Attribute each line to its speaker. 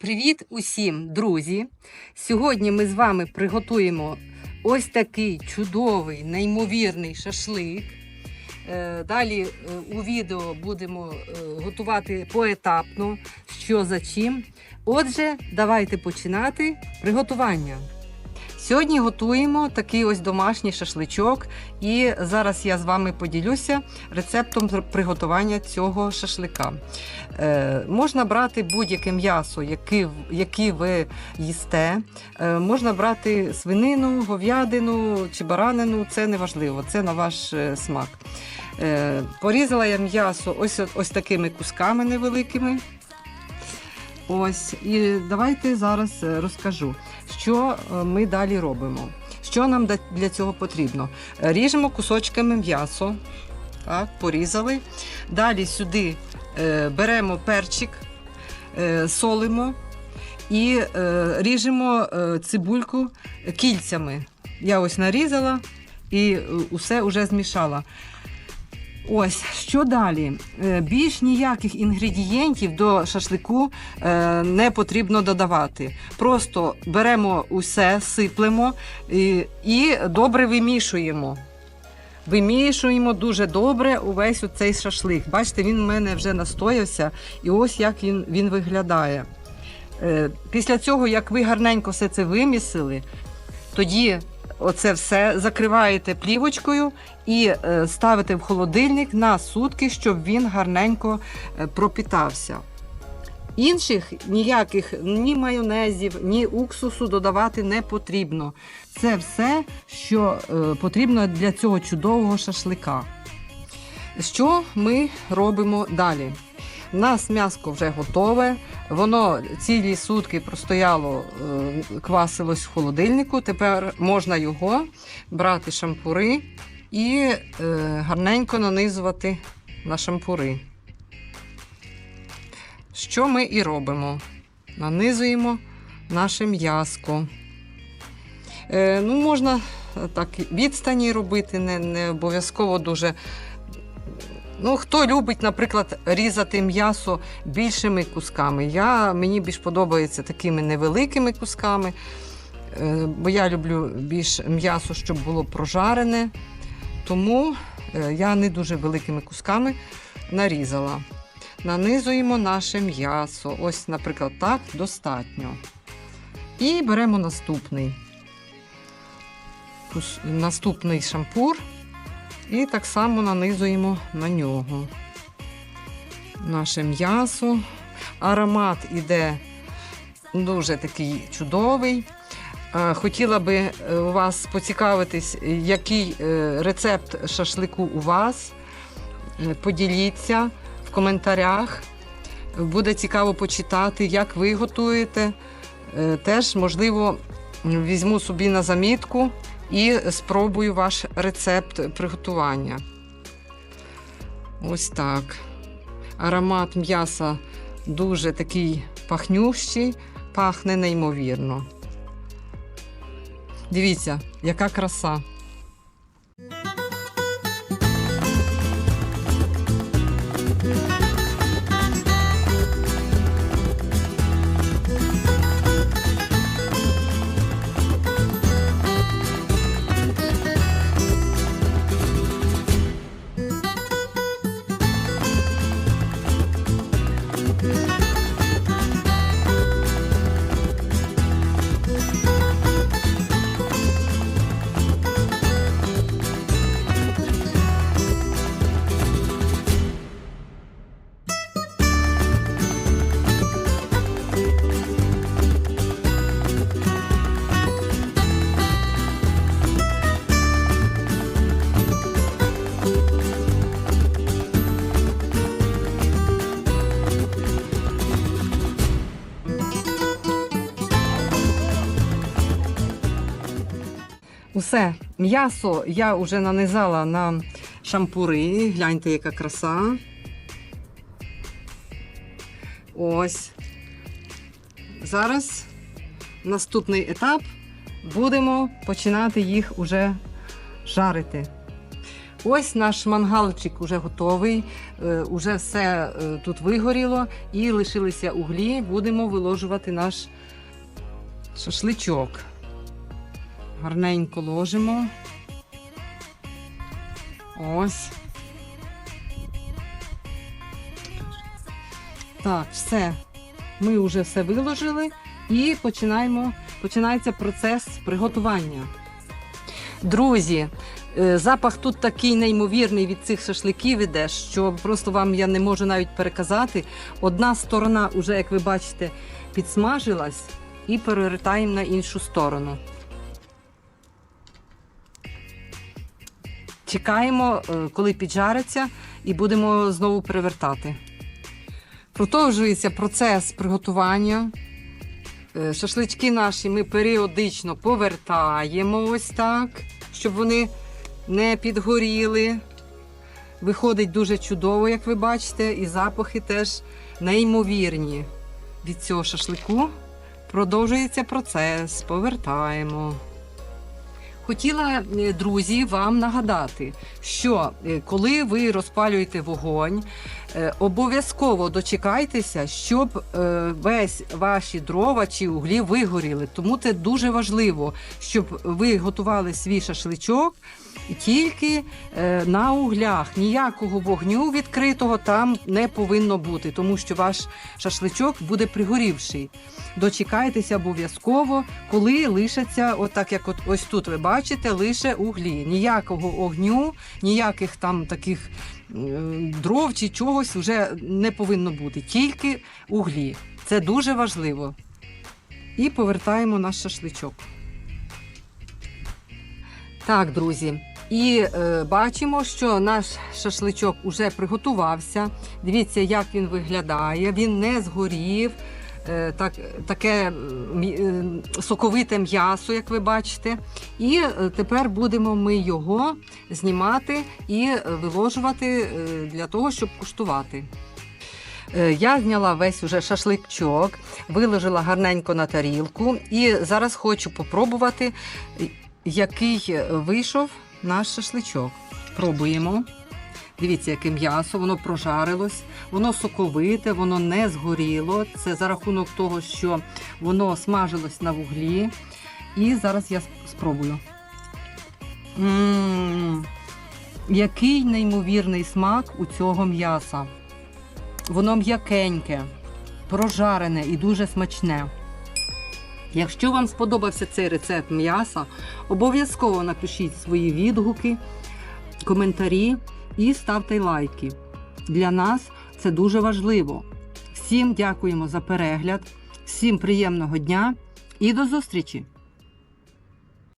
Speaker 1: Привіт усім, друзі! Сьогодні ми з вами приготуємо ось такий чудовий, неймовірний шашлик. Е, Далі е, у відео будемо е, готувати поетапно, що за чим. Отже, давайте починати приготування. Сьогодні готуємо такий ось домашній шашличок, і зараз я з вами поділюся рецептом приготування цього шашлика. Е, можна брати будь-яке м'ясо, яке, ви їсте. Е, можна брати свинину, говядину чи баранину, це не важливо, це на ваш е, смак. Е, порізала я м'ясо ось, ось такими кусками невеликими. Ось, і давайте зараз е, розкажу, що е, ми далі робимо. Що нам для цього потрібно? Е, Ріжемо кусочками м'ясо. Так, порізали. Далі сюди е, беремо перчик, солимо і ріжемо цибульку кільцями. Я ось нарізала і усе вже змішала. Ось що далі? Е, Більш ніяких інгредієнтів до шашлику е, не потрібно додавати. Просто беремо усе, сиплемо і, добре вимішуємо. Вимішуємо дуже добре увесь цей шашлик. Бачите, він в мене вже настоявся, і ось як він, він виглядає. Е, Після цього, як ви гарненько все це вимісили, тоді оце все закриваєте плівочкою і е, ставите в холодильник на сутки, щоб він гарненько е, пропітався. Інших ніяких ні майонезів, ні уксусу додавати не потрібно. Це все, що е, потрібно для цього чудового шашлика. Що ми робимо далі? У нас м'яско вже готове, воно цілі сутки простояло, е, квасилось в холодильнику. Тепер можна його брати шампури і е, гарненько нанизувати на шампури. Що ми і робимо? Нанизуємо наше м'яско. Е, ну, можна так відстані робити, не, не обов'язково дуже. Ну, хто любить, наприклад, різати м'ясо більшими кусками. Я, мені більш подобається такими невеликими кусками, е, бо я люблю більш м'ясо, щоб було прожарене. Тому е, я не дуже великими кусками нарізала. Нанизуємо наше м'ясо. Ось, наприклад, так достатньо. І беремо наступний. Наступний шампур. І так само нанизуємо на нього наше м'ясо. Аромат іде дуже такий чудовий. Е, Хотіла би е, у вас поцікавитись, який е, рецепт шашлику у вас. Поділіться в коментарях. Буде цікаво почитати, як ви готуєте. Теж, можливо, візьму собі на замітку і спробую ваш рецепт приготування. Ось так. Аромат м'яса дуже такий пахнющий, пахне неймовірно. Дивіться, яка краса. Усе, м'ясо я вже нанизала на шампури. Гляньте, яка краса. Ось. Зараз наступний етап. Будемо починати їх уже жарити. Ось наш мангалчик уже готовий, е, уже все е, тут вигоріло і лишилися углі. Будемо виложувати наш шашличок. Гарненько ложимо. Ось. Так, все. Ми вже все виложили і починаємо, починається процес приготування. Друзі, е, запах тут такий неймовірний від цих шашликів іде, що просто вам я не можу навіть переказати. Одна сторона, вже, як ви бачите, підсмажилась, і перевертаємо на іншу сторону. Чекаємо, е, коли піджариться, і будемо знову перевертати. Продовжується процес приготування. Е, Шашлички наші ми періодично повертаємо ось так, щоб вони не підгоріли. Виходить дуже чудово, як ви бачите, і запахи теж неймовірні від цього шашлику. Продовжується процес, повертаємо. Хотіла, е, друзі, вам нагадати, що е, коли ви розпалюєте вогонь, обов'язково дочекайтеся, щоб е, весь ваші дрова чи углі вигоріли. Тому це дуже важливо, щоб ви готували свій шашличок тільки е, на углях. Ніякого вогню відкритого там не повинно бути, тому що ваш шашличок буде пригорівший. Дочекайтеся обов'язково, коли лишаться, отак як от ось тут ви бачите, лише углі. Ніякого огню, ніяких там таких е, дров чи чогось вже не повинно бути. Тільки углі. Це дуже важливо. І повертаємо наш шашличок. Так, друзі. І е, бачимо, що наш шашличок уже приготувався. Дивіться, як він виглядає. Він не згорів. Е, так, таке е, соковите м'ясо, як ви бачите. І е, тепер будемо ми його знімати і виложувати для того, щоб куштувати. Я зняла весь уже шашличок, виложила гарненько на тарілку і зараз хочу попробувати, який вийшов наш шашличок. Пробуємо. Дивіться, яке м'ясо, воно прожарилось, воно соковите, воно не згоріло. Це за рахунок того, що воно смажилось на вуглі. І зараз я сп- спробую. м який неймовірний смак у цього м'яса. Воно м'якеньке, прожарене і дуже смачне. Якщо вам сподобався цей рецепт м'яса, обов'язково напишіть свої відгуки, коментарі і ставте лайки. Для нас це дуже важливо. Всім дякуємо за перегляд, всім приємного дня і до зустрічі!